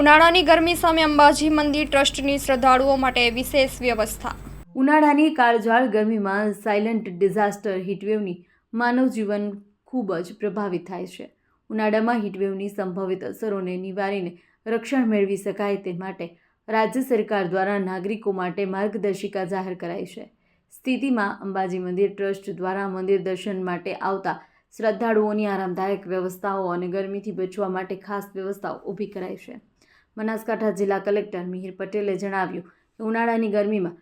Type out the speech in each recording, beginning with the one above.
ઉનાળાની ગરમી સામે અંબાજી મંદિર ટ્રસ્ટની શ્રદ્ધાળુઓ માટે વિશેષ વ્યવસ્થા. ઉનાળાની કાળઝાળ ગરમીમાં સાયલન્ટ ડિઝાસ્ટર હીટવેવની માનવ જીવન ખૂબ જ પ્રભાવિત થાય છે. ઉનાળામાં હીટવેવની સંભવિત અસરોને નિવારીને રક્ષણ મેળવી શકાય તે માટે રાજ્ય સરકાર દ્વારા નાગરિકો માટે માર્ગદર્શિકા જાહેર કરાઈ છે. સ્થિતિમાં અંબાજી મંદિર ટ્રસ્ટ દ્વારા મંદિર દર્શન માટે આવતા શ્રદ્ધાળુઓની આરામદાયક વ્યવસ્થાઓ અને ગરમીથી બચવા માટે ખાસ વ્યવસ્થાઓ ઊભી કરાઈ છે. બનાસકાંઠા જિલ્લા કલેક્ટર મિહિર પટેલે જણાવ્યું કે ઉનાળાની ગરમીમાં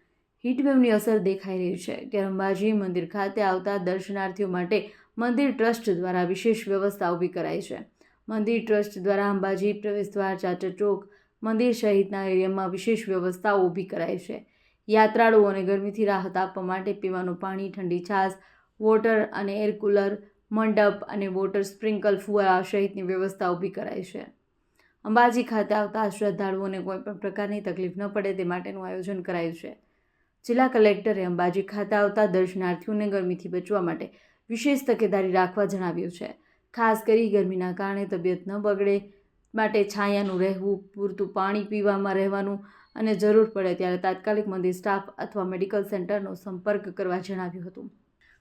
હીટવેવની અસર દેખાઈ રહી છે. ત્યારે અંબાજી મંદિર ખાતે આવતા દર્શનાર્થીઓ માટે મંદિર ટ્રસ્ટ દ્વારા વિશેષ વ્યવસ્થા ઊભી કરાઈ છે. મંદિર ટ્રસ્ટ દ્વારા અંબાજી પ્રવેશદ્વાર ચાચર ચોક, મંદિર સહિતના એરિયામાં વિશેષ વ્યવસ્થાઓ ઊભી કરાઈ છે. યાત્રાળુઓને ગરમીથી રાહત આપવા માટે પીવાનું પાણી, ઠંડી છાશ, વોટર અને એર કુલર, મંડપ અને વોટર સ્પ્રિંકલ, ફુવારા સહિતની વ્યવસ્થા ઊભી કરાઈ છે. અંબાજી ખાતે આવતા શ્રદ્ધાળુઓને કોઈપણ પ્રકારની તકલીફ ન પડે તે માટેનું આયોજન કરાયું છે. જિલ્લા કલેક્ટરે અંબાજી ખાતે આવતા દર્શનાર્થીઓને ગરમીથી બચવા માટે વિશેષ તકેદારી રાખવા જણાવ્યું છે. ખાસ કરી ગરમીના કારણે તબિયત ન બગડે માટે છાયાનું રહેવું, પૂરતું પાણી પીવામાં રહેવાનું અને જરૂર પડે ત્યારે તાત્કાલિક મંદિર સ્ટાફ અથવા મેડિકલ સેન્ટરનો સંપર્ક કરવા જણાવ્યું હતું.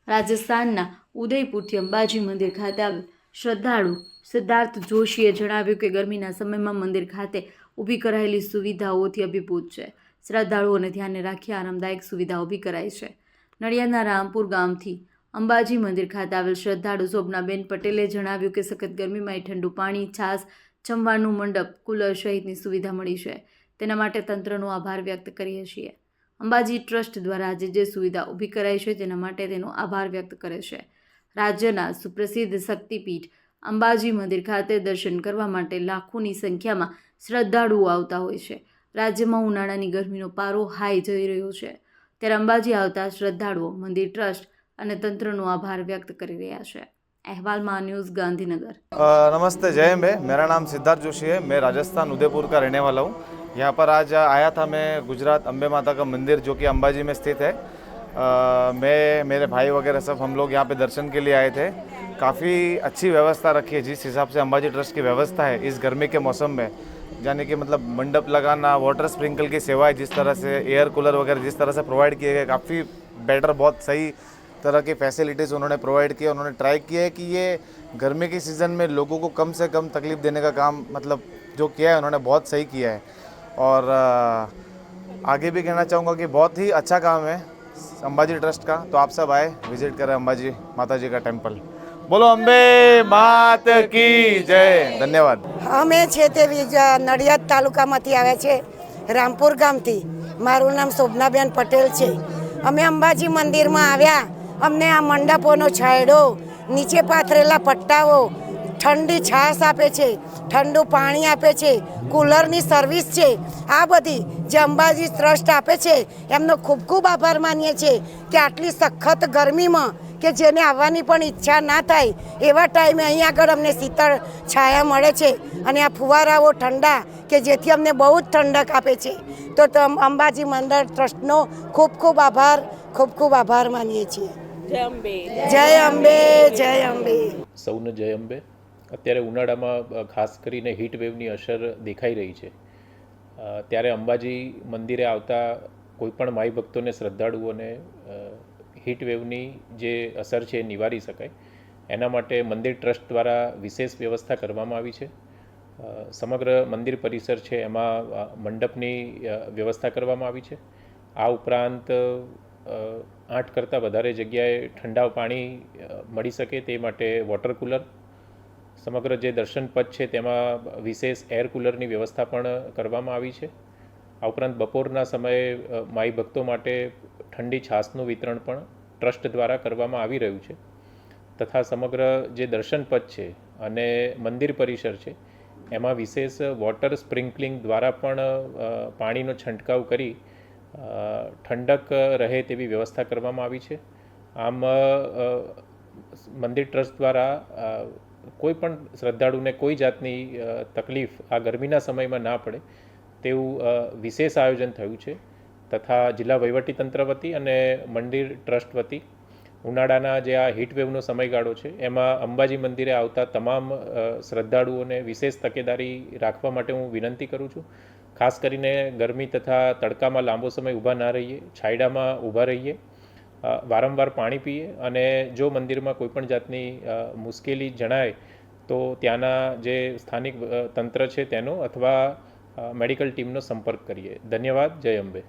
રાજસ્થાનના ઉદયપુરથી અંબાજી મંદિર ખાતે આવેલ શ્રદ્ધાળુ સિદ્ધાર્થ જોશીએ જણાવ્યું કે ગરમીના સમયમાં મંદિર ખાતે ઊભી કરાયેલી સુવિધાઓથી અભિભૂત છે. શ્રદ્ધાળુઓને ધ્યાને રાખી આરામદાયક સુવિધા ઊભી કરાઈ છે. નડિયાદના રામપુર ગામથી અંબાજી મંદિર ખાતે આવેલ શ્રદ્ધાળુ શોભનાબેન પટેલે જણાવ્યું કે સખત ગરમીમાં ઠંડુ પાણી છાશ જમવાનું, મંડપ, કુલર સહિતની સુવિધા મળી છે. તેના માટે તંત્રનો આભાર વ્યક્ત કરીએ છીએ. અંબાજી ટ્રસ્ટ દ્વારા આજે જે સુવિધા ઊભી કરાઈ છે તેના માટે તેનો આભાર વ્યક્ત કરે છે. રાજ્યના સુપ્રસિદ્ધ શક્તિપીઠ અંબાજી મંદિર ખાતે દર્શન કરવા માટે લાખોની સંખ્યામાં શ્રદ્ધાળુઓ આવતા હોય છે. રાજ્યમાં ઉનાળાની ગરમીનો પારો હાઈ જઈ રહ્યો છે. ત્યારે અંબાજી આવતા શ્રદ્ધાળુઓ, મંદિર ટ્રસ્ટ અને તંત્રનો આભાર વ્યક્ત કરી રહ્યા છે. अहवाल न्यूज गांधीनगर नमस्ते जय मैं मेरा नाम सिद्धार्थ जोशी है मैं राजस्थान उदयपुर का હું. वाला પર આજ पर आज મેં ગુજરાત અંબે માતા अम्बे माता का मंदिर जो कि अंबाजी में अ, मैं मेरे भाई वगैरह सब हम लोग यहाँ पे दर्शन के लिए आए थे। काफ़ी अच्छी व्यवस्था रखी है जिस हिसाब से अंबाजी ट्रस्ट की व्यवस्था है इस गर्मी के मौसम में। यानी कि मतलब मंडप लगाना वाटर स्प्रिंकल की सेवाएँ जिस तरह से एयर कूलर वगैरह जिस तरह से प्रोवाइड किए गए काफ़ी बेटर बहुत सही तरह की फैसिलिटीज़ उन्होंने प्रोवाइड किए उन्होंने ट्राई किया है कि ये गर्मी के सीज़न में लोगों को कम से कम तकलीफ़ देने का काम मतलब जो किया है उन्होंने बहुत सही किया है। और आगे भी कहना चाहूँगा कि बहुत ही अच्छा काम है। अंबाजी ट्रस्ट का तो आप सब आए विजिट करें अंबाजी माता जी का टेम्पल बोलो अम्बे मात की जय धन्यवाद અમે છે તે વિજ- નડિયાદ તાલુકામાંથી આવ્યા છે રામપુર ગામથી મારું નામ શોભનાબેન પટેલ છે અમે અંબાજી મંદિરમાં આવ્યા અમને આ મંડપોનો છાંયડો નીચે પાથરેલા પટ્ટાઓ ઠંડી છાશ આપે છે ઠંડુ પાણી આપે છે કુલરની સર્વિસ છે. આ બધી જે અંબાજી ટ્રસ્ટ આપે છે એમનો ખૂબ ખૂબ આભાર માનીએ છીએ કે આટલી સખત ગરમીમાં કે જેને આવવાની પણ ઈચ્છા ના થાય એવા ટાઈમે અહીં આગળ અમને શીતળ છાયા મળે છે અને આ ફુવારાઓ ઠંડા કે જેથી અમને બહુ જ ઠંડક આપે છે. તો અંબાજી મંદિર ટ્રસ્ટનો ખૂબ ખૂબ આભાર ખૂબ ખૂબ આભાર માનીએ છીએ. જય અંબે જય અંબે. સૌને જય અંબે. અત્યારે ઉનાળામાં ખાસ કરીને હીટ વેવની અસર દેખાઈ રહી છે. ત્યારે અંબાજી મંદિરે આવતા કોઈપણ માઈ ભક્તોને, શ્રદ્ધાળુઓને હીટ વેવની જે અસર છે એ નિવારી શકાય. એના માટે મંદિર ટ્રસ્ટ દ્વારા વિશેષ વ્યવસ્થા કરવામાં આવી છે. સમગ્ર મંદિર પરિસર છે એમાં મંડપની વ્યવસ્થા કરવામાં આવી છે. આ ઉપરાંત આઠ કરતાં વધારે જગ્યાએ ઠંડા પાણી મળી શકે તે માટે વોટર કુલર સમગ્ર જે દર્શન પથ છે, તેમાં વિશેષ એર કુલરની વ્યવસ્થા પણ કરવામાં આવી છે. આ ઉપરાંત બપોરના સમયે માઈ ભક્તો માટે ઠંડી છાશનું વિતરણ પણ ટ્રસ્ટ દ્વારા કરવામાં આવી રહ્યું છે. તથા સમગ્ર જે દર્શન પથ છે અને મંદિર પરિસર છે, એમાં વિશેષ વોટર સ્પ્રિંકલિંગ દ્વારા પણ પાણીનો છંટકાવ કરી ઠંડક રહે તેવી વ્યવસ્થા કરવામાં આવી છે. આમ મંદિર ટ્રસ્ટ દ્વારા કોઈ પણ શ્રદ્ધાળુને કોઈ જાતની તકલીફ આ ગરમીના સમયમાં ના પડે, તેવું વિશેષ આયોજન થયું છે. તથા જિલ્લા વહીવટીતંત્ર વતી અને મંદિર ટ્રસ્ટ વતી ઉનાળાના જે આ હીટવેવનો સમયગાળો છે, એમાં અંબાજી મંદિરે આવતા તમામ શ્રદ્ધાળુઓને વિશેષ તકેદારી રાખવા માટે હું વિનંતી કરું છું. ખાસ કરીને ગરમી તથા તડકામાં લાંબો સમય ઊભા ના રહીએ, છાયડામાં ઊભા રહીએ વારંવાર પાણી પીએ અને જો મંદિરમાં કોઈપણ જાતની મુશ્કેલી જણાય, તો ત્યાંના જે સ્થાનિક તંત્ર છે તેનો અથવા મેડિકલ ટીમનો સંપર્ક કરીએ. ધન્યવાદ. જય અંબે.